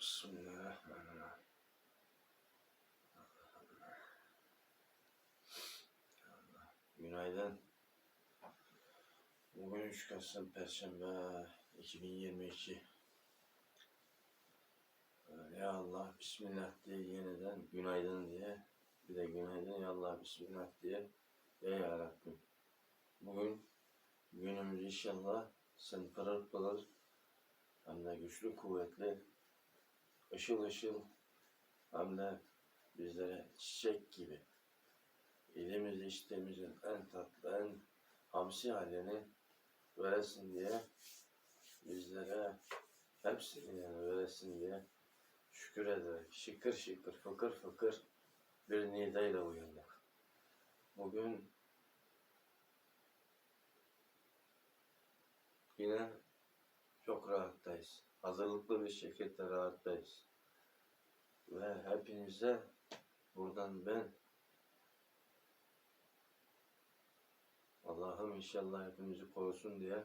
Bismillahirrahmanirrahim. Günaydın. Bugün 3 Kasım Perşembe 2022. Ee, Ya Allah Bismillah diye yeniden günaydın diye bir de günaydın ya Allah Bismillah diye Ya Rabbim. Bugün günümüz inşallah sen pırıl pırıl hem de güçlü kuvvetli ışıl ışıl hem de bizlere çiçek gibi elimiz içtiğimizin en tatlı, en hamsi halini veresin diye bizlere hepsini yani veresin diye şükür ederek şıkır şıkır fıkır fıkır bir nidayla uyandık. Bugün yine çok rahattayız. Hazırlıklı bir şekilde rahattayız. Ve hepinize buradan ben Allah'ım inşallah hepimizi korusun diye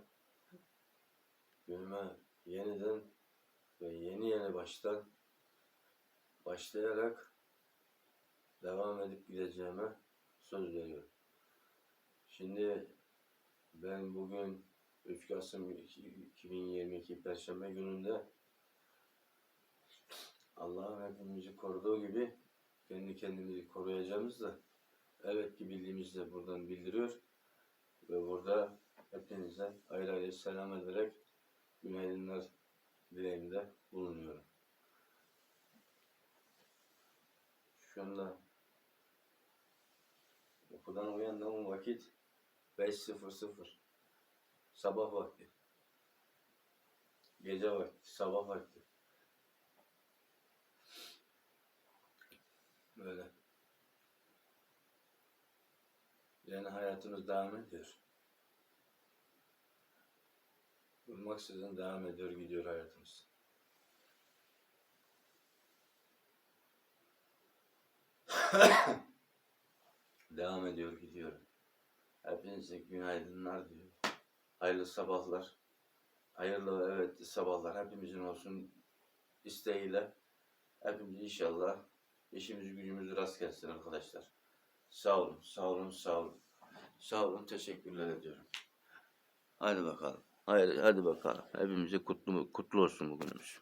günüme yeniden ve yeni yeni baştan başlayarak devam edip gideceğime söz veriyorum. Şimdi ben bugün 3 Kasım 2022 Perşembe gününde Allah'ın hepimizi koruduğu gibi kendi kendimizi koruyacağımız da evet ki bildiğimizi de buradan bildiriyor. Ve burada hepinize ayrı ayrı selam ederek günaydınlar dileğimde bulunuyorum. Şu anda uykudan uyandığım vakit 5.00 sabah vakti. Gece vakti, sabah vakti. Böyle. Yani hayatımız devam ediyor. Durmaksızın devam ediyor, gidiyor hayatımız. devam ediyor, gidiyor. Hepinize günaydınlar diyor. Hayırlı sabahlar. Hayırlı ve evet sabahlar hepimizin olsun isteğiyle. Hepimiz inşallah işimiz gücümüz rast gelsin arkadaşlar. Sağ olun, sağ olun, sağ olun. Sağ olun, teşekkürler ediyorum. Hadi bakalım. Hayır, hadi bakalım. Hepimize kutlu, kutlu olsun bugünümüz.